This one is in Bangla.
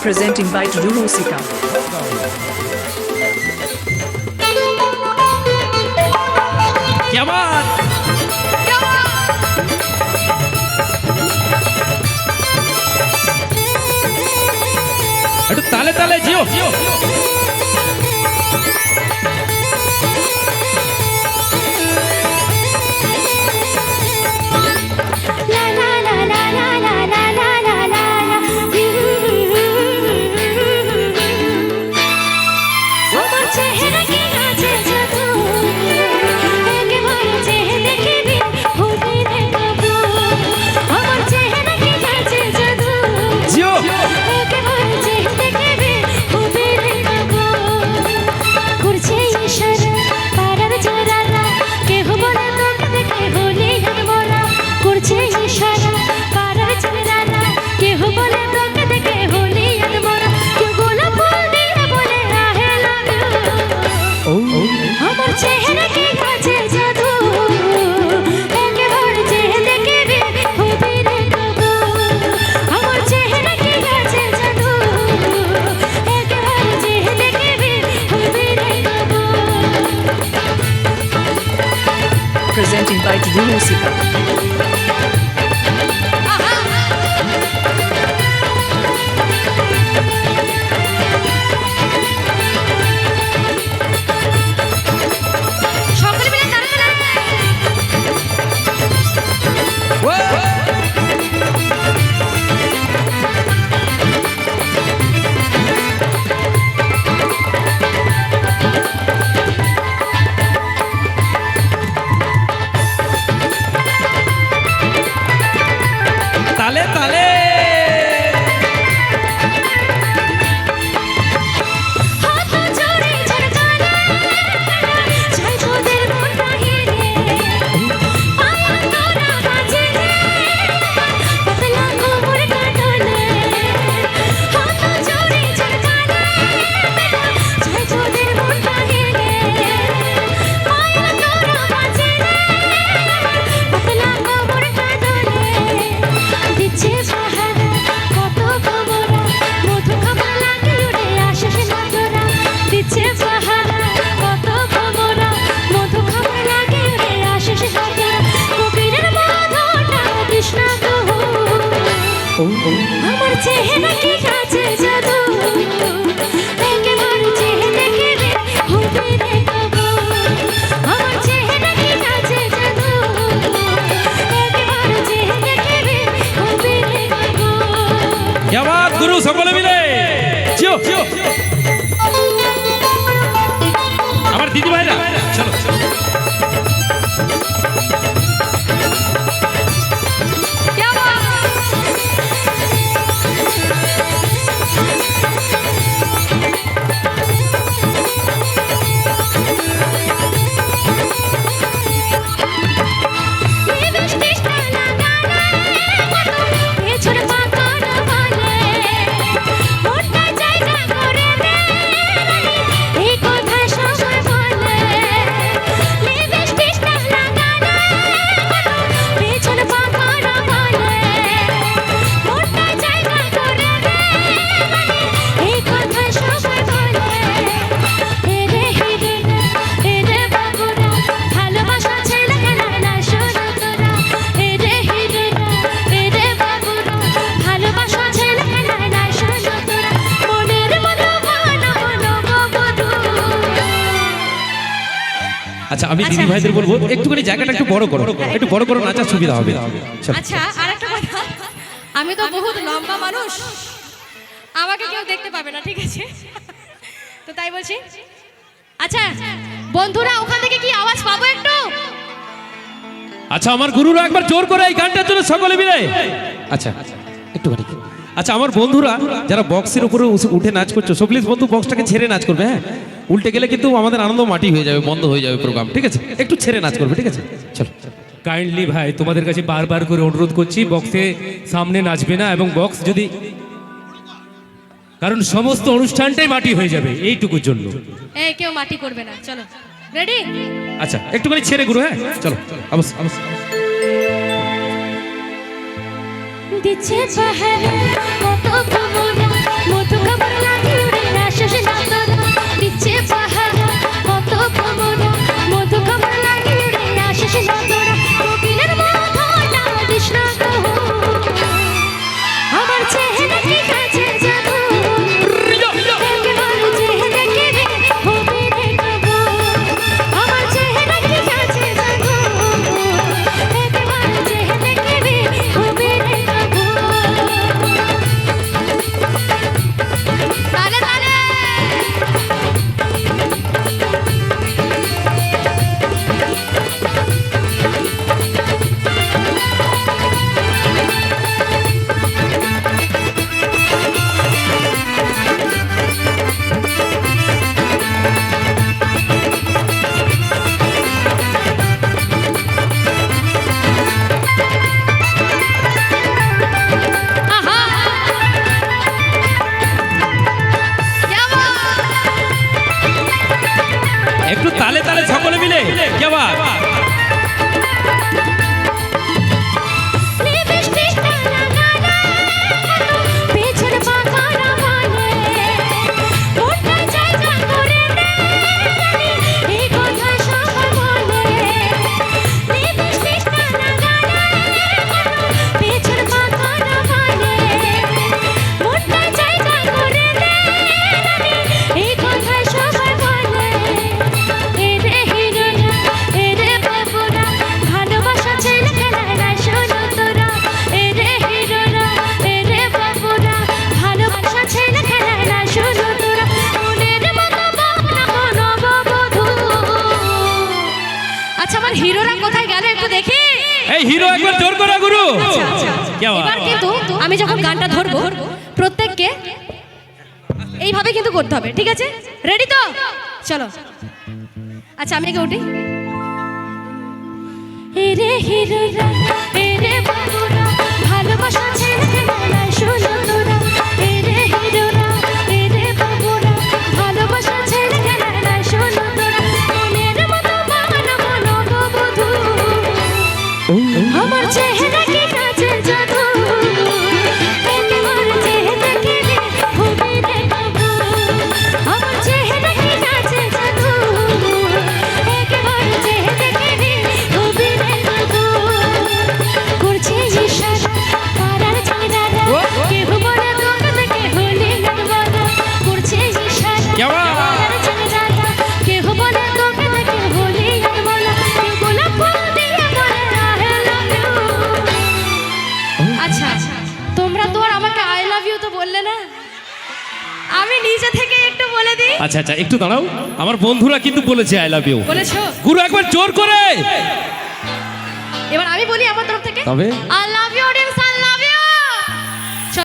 presenting by Durusika. Come on! একটু তালে তালে জিও invite the music. চেহারা কি আচ্ছা আমি দিদি ভাইদের বলব একটুখানি জায়গাটা একটু বড় করো একটু বড় করো নাচার সুবিধা হবে। আচ্ছা আর একটা কথা। আমি তো বহুত লম্বা মানুষ। আমাকে কেউ দেখতে পাবে না ঠিক আছে? তো তাই বলছি। আচ্ছা বন্ধুরা ওখান থেকে কি আওয়াজ পাবো একটু? আচ্ছা আমার গুরুরা একবার জোর করে এই গানটার জন্য সকলে মিলে। আচ্ছা একটুখানি। আচ্ছা আমার বন্ধুরা যারা বক্সের উপরে উঠে নাচ করছ সব প্লিজ বন্ধু বক্সটাকে ছেড়ে নাচ করবে হ্যাঁ? উল্টে গেলে কিন্তু আমাদের আনন্দ মাটি হয়ে যাবে বন্ধ হয়ে যাবে প্রোগ্রাম ঠিক আছে? একটু ছেড়ে নাচ করবে ঠিক আছে? চলো। কাইন্ডলি ভাই তোমাদের কাছে বারবার করে অনুরোধ করছি বক্সে সামনে নাচবে না এবং বক্স যদি কারণ সমস্ত অনুষ্ঠানটাই মাটি হয়ে যাবে এইটুকুর জন্য। এই কেউ মাটি করবে না চলো। রেডি আচ্ছা একটুখানি ছেড়ে গুরু হ্যাঁ? চলো অবশ্যই অবশ্যই। দিচ্ছে পাহাড় কত এই হিরো একবার জোর করে গুরু। আচ্ছা, আচ্ছা। এবার কিন্তু আমি যখন গানটা ধরবো প্রত্যেককে এইভাবে কিন্তু করতে হবে ঠিক আছে? রেডি তো? চলো। আচ্ছা আমি আগে উঠি। হিরে হিরে লাভ ইউ তো বললে না? আমি নিজে থেকে একটু বলে দিই। আচ্ছা আচ্ছা একটু দাঁড়াও। আমার বন্ধুরা কিন্তু বলেছে আই লাভ ইউ বলেছ? গুরু একবার জোর করে। এবার আমি বলি আমার তরফ থেকে? তবে? I love